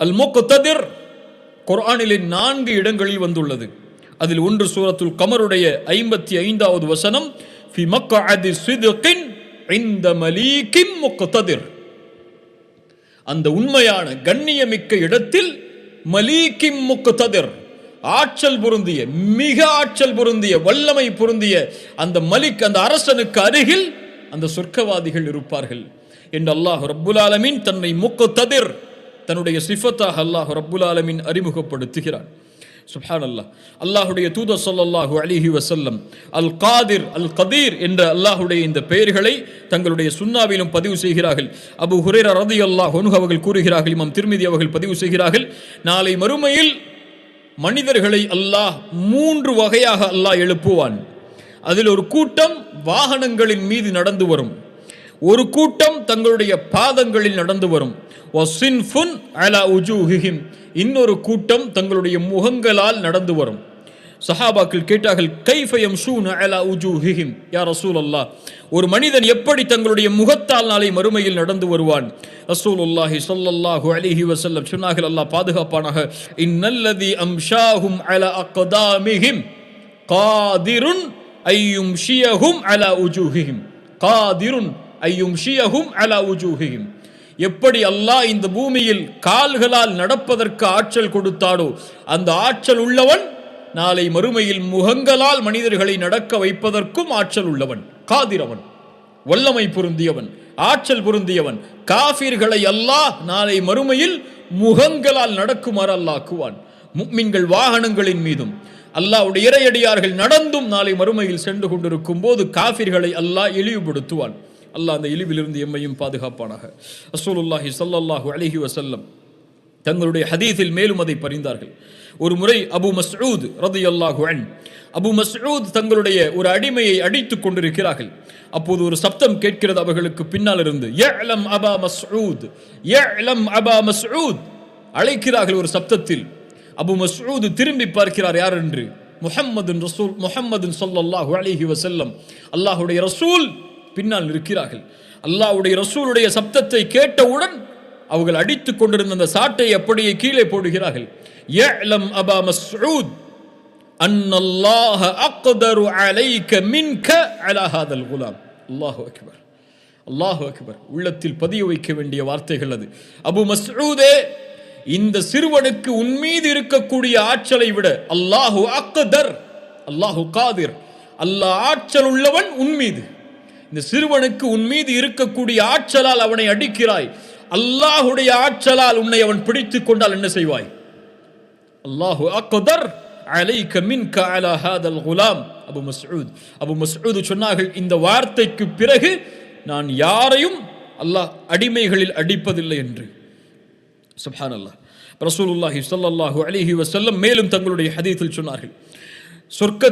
அல் முக்ததிர் குரானிலே நான்கு இடங்களில் வந்துள்ளது. அதில் ஒன்று சூரத்துல் கமருடைய ஐம்பத்தி ஐந்தாவது வசனம் ஃபி மக்அதி சித்கின் இந்த மலீகின் முக்ததிர். அந்த உண்மையான கண்ணியமிக்க இடத்தில் மலீகிம் முக்ததிர் ஆற்றல் பொருந்திய மிக ஆற்றல் பொருந்திய வல்லமை பொருந்திய அந்த மலிக் அந்த அரசனுக்கு அருகில் அந்த சொர்க்கவாதிகள் இருப்பார்கள். என்று அல்லாஹ் ரப்புல் ஆலமின் தன்னை முக்ததிர் தன்னுடைய சிஃபத்தாக அல்லாஹ் ரப்புல் ஆலமின் அறிமுகப்படுத்துகிறான். சுஹான் அல்லாஹ் அல்லாஹுடைய தூத சொல்லாஹு அலிஹி வசல்லம் அல் காதிர் அல் கதீர் என்ற அல்லாஹுடைய இந்த பெயர்களை தங்களுடைய சுன்னாவிலும் பதிவு செய்கிறார்கள். அபு ஹுரேர ரதி அல்லாஹ் அன்ஹு அவர்கள் கூறுகிறார்கள் இமாம் திருமிதி அவர்கள் பதிவு செய்கிறார்கள் நாளை மறுமையில் மனிதர்களை அல்லாஹ் மூன்று வகையாக அல்லாஹ் எழுப்புவான். அதில் ஒரு கூட்டம் வாகனங்களின் மீது நடந்து வரும். ஒரு கூட்டம் தங்களுடைய பாதங்களில் நடந்து வரும். இன்னொரு கூட்டம் தங்களுடைய முகங்களால் நடந்து வரும். சஹாபாக்கள் கேட்டார்கள் கைஃபயம் ஷூன் அலா உஜூஹிஹிம்? யார் ரசூல் அல்லாஹ் ஒரு மனிதன் எப்படி தங்களுடைய முகத்தால் நாளை மறுமையில் நடந்து வருவான்? ரசூலுல்லாஹி சொல்லல்லாஹு அலிஹி வசல்லம் சொன்னார்கள் அல்லாஹ் பாதுகாப்பானாக. இந்நல்லதி அம்ஷாஹும் அல அக்கதாமிஹிம் காதிருன் ஐயும் ஷியஹும் அல உஜூஹிஹிம். காதிருன் ஐயும் ஷியஹும் அலா உஜூஹியும் எப்படி அல்லாஹ் இந்த பூமியில் கால்களால் நடப்பதற்கு ஆற்றல் கொடுத்தாடோ அந்த ஆற்றல் உள்ளவன் நாளை மறுமையில் முகங்களால் மனிதர்களை நடக்க வைப்பதற்கும் ஆற்றல் உள்ளவன் காதிரவன் வல்லமை பொருந்தியவன் ஆற்றல் பொருந்தியவன் காஃபிர்களை அல்லாஹ் நாளை மறுமையில் முகங்களால் நடக்குமாறு அல்லாக்குவான் முக்மின்கள் வாகனங்களின் மீதும் அல்லாஹ்வுடைய இறையடியார்கள் நடந்தும் நாளை மறுமையில் சென்று கொண்டிருக்கும் போது காஃபிர்களை அல்லாஹ் இழிவுபடுத்துவான். அல்லாஹ் அந்த இழிவிலிருந்து எம்மையும் பாதுகாப்பானாக. ரசூலுல்லாஹி ஸல்லல்லாஹு அலைஹி வசல்லம் தங்களுடைய ஹதீஸில் மேலும் அதை பறிந்தார்கள் ஒரு முறை அபு மஸ்ஊத் ரதியல்லாஹு அன் அபு மஸ்ஊத் தங்களுடைய ஒரு அடிமையை அடித்துக் கொண்டிருக்கிறார்கள். அப்போது ஒரு சப்தம் கேட்கிறது அவர்களுக்கு பின்னால் இருந்து யஅலம் அபா மஸ்ஊத் யஅலம் அபா மஸ்ஊத் அழைக்கிறார்கள் ஒரு சப்தத்தில். அபு மஸ்ஊத் திரும்பி பார்க்கிறார் யார் என்று? முஹம்மதுன் ரசூல் முஹம்மதுன் ஸல்லல்லாஹு அலிஹி வசல்லம் அல்லாஹுடைய ரசூல் பின்னால் இருக்கிறார்கள் அல்லாவுடைய ரசூலுடைய சப்தத்தை கேட்டவுடன் அவர்கள் அடித்துக் கொண்டிருந்த அந்த சாட்டை அப்படியே கீழே போடுகிறார்கள். யஅலம் அபா மஸ்ரூத் அன் அக்தரு அலைக மின்க அலா குலாம். அல்லாஹு அக்பர். அல்லாஹு அக்பர். உள்ளத்தில் பதிய வைக்க வேண்டிய வார்த்தைகள் அது. அபு மஸ்ரூதே இந்த சிறுவனுக்கு உன்மீது இருக்கக்கூடிய ஆற்றலை விட அல்லாஹு அக்தர் அல்லாஹு காதிர். அல்லாஹ் ஆற்றல் உள்ளவன் உன்மீது இந்த சிறுவனுக்கு உன் மீது இருக்கக்கூடிய ஆற்றலால் அவனை அடிக்கிறாய். அல்லாஹுடைய ஆற்றலால் உன்னை அவன் பிடித்துக் கொண்டால் என்ன செய்வாய்? அல்லாஹு அக்கதர் அலைக மின்க அலா ஹாதல் குலாம். அபு மஸ்ஊத். அபு மஸ்ஊத் சொன்னார்கள் இந்த வார்த்தைக்கு பிறகு நான் யாரையும் அல்லாஹ் அடிமைகளில் அடிப்பதில்லை என்று. சுப்ஹான் அல்லாஹ் ரசூலுல்லாஹி ஸல்லல்லாஹு அலைஹி வஸல்லம் மேலும் தங்களுடைய ஹதீஸில் சொன்னார்கள் சொர்க்க